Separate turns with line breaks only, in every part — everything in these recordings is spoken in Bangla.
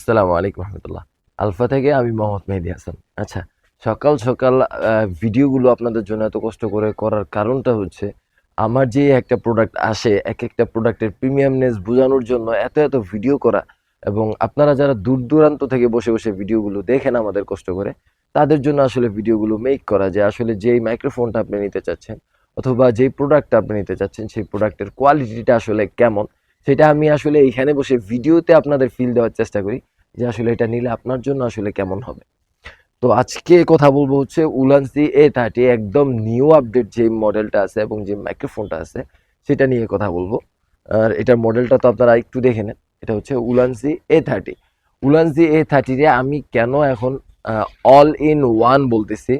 আসসালামু আলাইকুম রহমতুল্লাহ। আলফা থেকে আমি মোহাম্মদ মেহেদি হাসান। আচ্ছা সকাল সকাল ভিডিওগুলো আপনাদের জন্য এত কষ্ট করে করার কারণটা হচ্ছে, আমার যে একটা প্রোডাক্ট আসে এক একটা প্রোডাক্টের প্রিমিয়ামনেস বোঝানোর জন্য এত এত ভিডিও করা এবং আপনারা যারা দূর দূরান্ত থেকে বসে বসে ভিডিওগুলো দেখেন আমাদের কষ্ট করে, তাদের জন্য আসলে ভিডিওগুলো মেক করা যে আসলে যেই মাইক্রোফোনটা আপনি নিতে চাচ্ছেন অথবা যেই প্রোডাক্টটা আপনি নিতে চাচ্ছেন, সেই প্রোডাক্টের কোয়ালিটিটা আসলে কেমন সেটা আমি আসলে এইখানে বসে ভিডিওতে আপনাদের ফিল দেওয়ার চেষ্টা করি যে আসলে এটা নিলে আপনার জন্য আসলে কেমন হবে। তো আজকে কথা বলব হচ্ছে উলান্সি এ থার্টি, একদম নিউ আপডেট যে মডেলটা আছে এবং যে মাইক্রোফোনটা আছে, সেটা নিয়ে কথা বলব। আর এটার মডেলটা তো আপনারা একটু দেখে নেন, এটা হচ্ছে উলান্সি এ থার্টি। উলান্সি এ থার্টিতে আমি কেন এখন অল ইন ওয়ান বলতেছি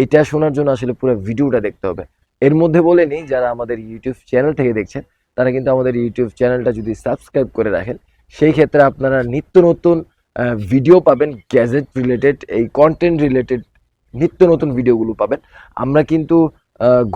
এইটা শোনার জন্য আসলে পুরো ভিডিওটা দেখতে হবে। এর মধ্যে বলে নিই, যারা আমাদের ইউটিউব চ্যানেল থেকে দেখছেন তারা কিন্তু আমাদের ইউটিউব চ্যানেলটা যদি সাবস্ক্রাইব করে রাখেন, সেই ক্ষেত্রে আপনারা নিত্য নতুন ভিডিও পাবেন গ্যাজেট রিলেটেড এই কন্টেন্ট রিলেটেড নিত্য নতুন ভিডিওগুলো পাবেন। আমরা কিন্তু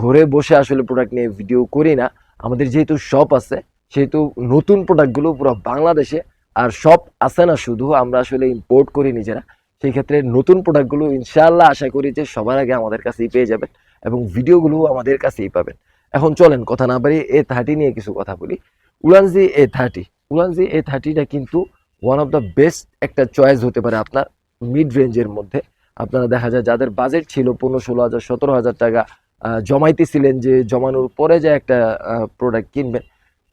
ঘরে বসে আসলে প্রোডাক্ট নিয়ে ভিডিও করি না। আমাদের যেহেতু শপ আছে, সেহেতু নতুন প্রোডাক্টগুলো পুরো বাংলাদেশে, আর শপ আছে না শুধু, আমরা আসলে ইম্পোর্ট করি নিজেরা। সেই ক্ষেত্রে নতুন প্রোডাক্টগুলো ইনশাআল্লাহ আশা করি যে সবার আগে আমাদের কাছেই পেয়ে যাবেন এবং ভিডিওগুলো আমাদের কাছেই পাবেন। এখন চলেন কথা না পারি এ থার্টি নিয়ে কিছু কথা বলি। Ulanzi A thirty Ulanzi A থার্টিটা কিন্তু ওয়ান অফ দ্য বেস্ট একটা চয়েস হতে পারে আপনার মিড রেঞ্জের মধ্যে। আপনারা দেখা যায় যাদের বাজেট ছিল পনেরো, ষোলো হাজার, সতেরো হাজার টাকা জমাইতেছিলেন যে জমানোর পরে যে একটা প্রোডাক্ট কিনবেন,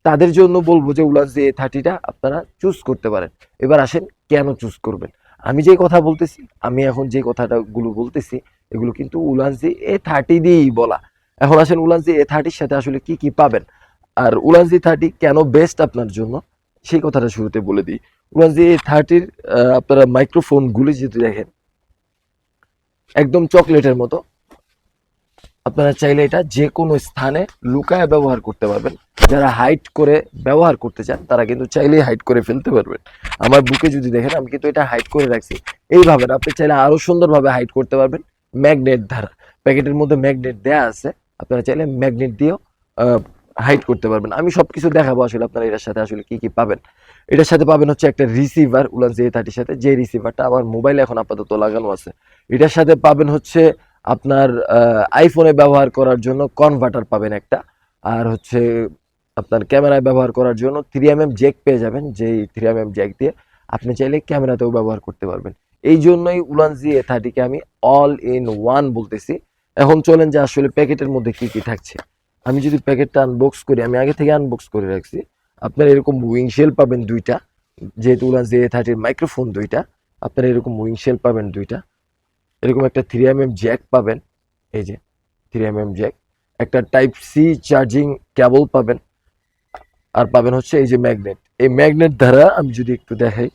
তাদের জন্য বলব যে উলানজি এ থার্টিটা আপনারা চুজ করতে পারেন। এবার আসেন কেন চুজ করবেন? আমি যে কথা বলতেছি, আমি এখন যে কথাটা গুলো বলতেছি, এগুলো কিন্তু উলানজি এ থার্টি দিয়েই বলা। এখন আসেন উলানজি এ থার্টির সাথে আসলে কি কি পাবেন? আর উলানজি থার্টি কেন বেস্ট আপনার জন্য? সেই কথাটা শুরুতে বলে দিই। উলানজি এ থার্টির আপনারা মাইক্রোফোনগুলি যদি দেখেন, একদম চকলেটের মতো, আপনারা চাইলে এটা যে কোনো স্থানে লুকায় ব্যবহার করতে পারবেন। যারা হাইট করে ব্যবহার করতে চান, তারা কিন্তু চাইলেই হাইট করে ফেলতে পারবেন। আমার বুকে যদি দেখেন, আমি কিন্তু এটা হাইট করে রাখছি। এইভাবে আপনি চাইলে আরও সুন্দরভাবে হাইট করতে পারবেন। ম্যাগনেট দ্বারা। প্যাকেটের মধ্যে ম্যাগনেট দেয়া আছে। আপনারা চাইলে ম্যাগনেট দিয়েও হাইড করতে পারবেন। আমি সবকিছু দেখাবো আসলে আপনারা এটার সাথে আসলে কি কি পাবেন। এটার সাথে পাবেন হচ্ছে একটা রিসিভার উলান জে থার্টির সাথে, যে রিসিভারটা আমার মোবাইলে এখন আপাতত লাগানো আছে। এটার সাথে পাবেন হচ্ছে আপনার আইফোনে ব্যবহার করার জন্য কনভার্টার পাবেন একটা। আর হচ্ছে আপনার ক্যামেরায় ব্যবহার করার জন্য থ্রি এম এম জ্যাক পেয়ে যাবেন, যেই থ্রি এম এম জ্যাক দিয়ে আপনি চাইলে ক্যামেরাতেও ব্যবহার করতে পারবেন। এই জন্যই উলান জি এ থার্টিকে আমি অল ইন ওয়ান বলতেছি। এখন চলেন যে আসলে প্যাকেটের মধ্যে কি কি থাকছে। আমি যদি প্যাকেটটা আনবক্স করি, আমি আগে থেকে আনবক্স করে রাখছি। আপনার এরকম উইংশেল পাবেন দুইটা, যেহেতু উলান জে থার্টির মাইক্রোফোন দুইটা, আপনার এরকম উইংশেল পাবেন দুইটা। এরকম একটা থ্রি এম এম জ্যাক পাবেন, এই যে থ্রি এম এম জ্যাক একটা টাইপ সি চার্জিং কেবল পাবেন, আর পাবেন হচ্ছে এই যে ম্যাগনেট এই ম্যাগনেট দ্বারা আমি যদি একটু দেখাই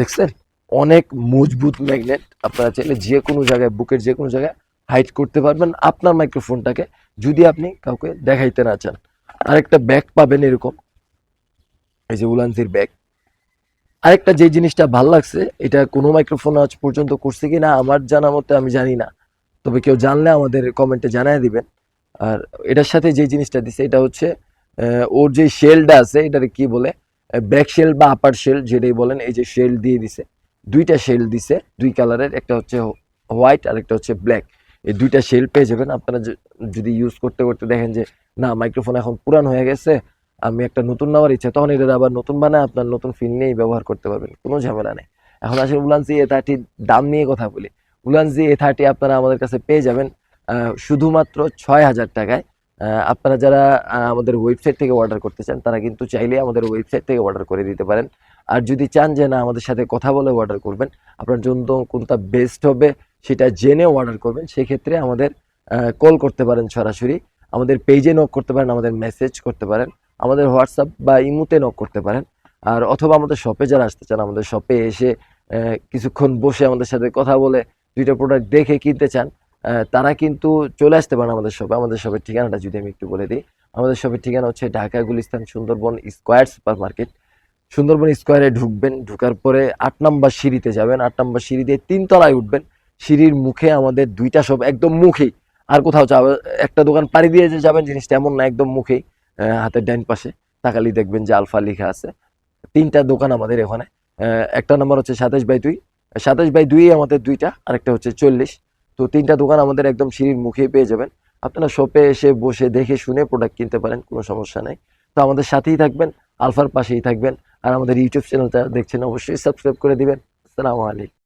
দেখছেন? অনেক মজবুত ম্যাগনেট আপনারা চাইলে যে কোনো জায়গায়, বুকের যে কোনো জায়গায় হাইট করতে পারবেন আপনার মাইক্রোফোনটাকে যদি আপনি কাউকে দেখাইতে না চান। আরেকটা ব্যাগ পাবেন এরকম। এই যে উলানজির ব্যাগ আরেকটা যে জিনিসটা ভালো লাগছে, এটা কোনো মাইক্রোফোন আজ পর্যন্ত করছে কি না আমার জানা মতে আমি জানি না। তবে কেউ জানলে আমাদের কমেন্টে জানায় দিবেন। আর এটার সাথে যে জিনিসটা দিছে, এটা হচ্ছে ওর যে শেলটা আছে, এটারে কি বলে? ব্যাক শেল বা আপার শেল যেটাই বলেন, এই যে শেল দিয়ে দিছে। দুইটা শেল দিছে, দুই কালারের একটা হচ্ছে হোয়াইট আর একটা হচ্ছে ব্ল্যাক এই দুইটা শেল পেয়ে যাবেন। আপনারা যদি ইউজ করতে করতে দেখেন যে, না মাইক্রোফোন এখন পুরান হয়ে গেছে, আমি একটা নতুন নেওয়ার ইচ্ছা, তখন এটা আবার নতুন বানায়, আপনার নতুন ফিল নিয়েই ব্যবহার করতে পারবেন। কোনো ঝামেলা নেই। এখন আসলে উলানসি এ থার্টির দাম নিয়ে কথা বলি। উলানসি এ থার্টি আপনারা আমাদের কাছে পেয়ে যাবেন শুধুমাত্র ছয় হাজার টাকায়। আপনারা যারা আমাদের ওয়েবসাইট থেকে অর্ডার করতে চান, তারা কিন্তু চাইলে আমাদের ওয়েবসাইট থেকে অর্ডার করে দিতে পারেন। আর যদি চান যে, না, আমাদের সাথে কথা বলে অর্ডার করবেন, আপনার জন্য কোনটা বেস্ট হবে সেটা জেনে অর্ডার করবেন, সেক্ষেত্রে আমাদের কল করতে পারেন সরাসরি। আমাদের পেজে নক করতে পারেন, আমাদের মেসেজ করতে পারেন, আমাদের হোয়াটসঅ্যাপ বা ইমুতে নক করতে পারেন। আর অথবা আমাদের শপে যারা আসতে চান, আমাদের শপে এসে কিছুক্ষণ বসে আমাদের সাথে কথা বলে, দুইটা প্রোডাক্ট দেখে কিনতে চান তারা কিন্তু চলে আসতে পারেন আমাদের শপে আমাদের শপের ঠিকানাটা যদি আমি একটু বলে দিই, আমাদের শপের ঠিকানা হচ্ছে Dhaka, Gulistan, Sundarban square super market Sundarban স্কোয়ারে ঢুকবেন, ঢুকার পরে আট নম্বর সিঁড়িতে যাবেন, আট নম্বর সিঁড়ি দিয়ে তিনতলায় উঠবেন। সিঁড়ির মুখে আমাদের দুইটা শপ একদম মুখেই। আর কোথাও যাবে, একটা দোকান পাড়ি দিয়ে যে যাবেন জিনিসটা এমন না, একদম মুখেই হাতের ডাইন পাশে। তাকালি দেখবেন যে আলফা লেখা আছে। তিনটা দোকান আমাদের এখানে। একটা নাম্বার হচ্ছে সাতাশ বাই দুই। সাতাশ বাই দুই আমাদের দুইটা, আরেকটা হচ্ছে চল্লিশ। তো তিনটা দোকান আমাদের একদম সিঁড়ির মুখেই পেয়ে যাবেন। আপনারা শপে এসে বসে দেখে শুনে প্রোডাক্ট কিনতে পারেন, কোনো সমস্যা নাই। তো আমাদের সাথেই থাকবেন, আলফার পাশেই থাকবেন। আর আমাদের ইউটিউব চ্যানেলটা দেখছেন অবশ্যই সাবস্ক্রাইব করে দিবেন। আসসালামু আলাইকুম।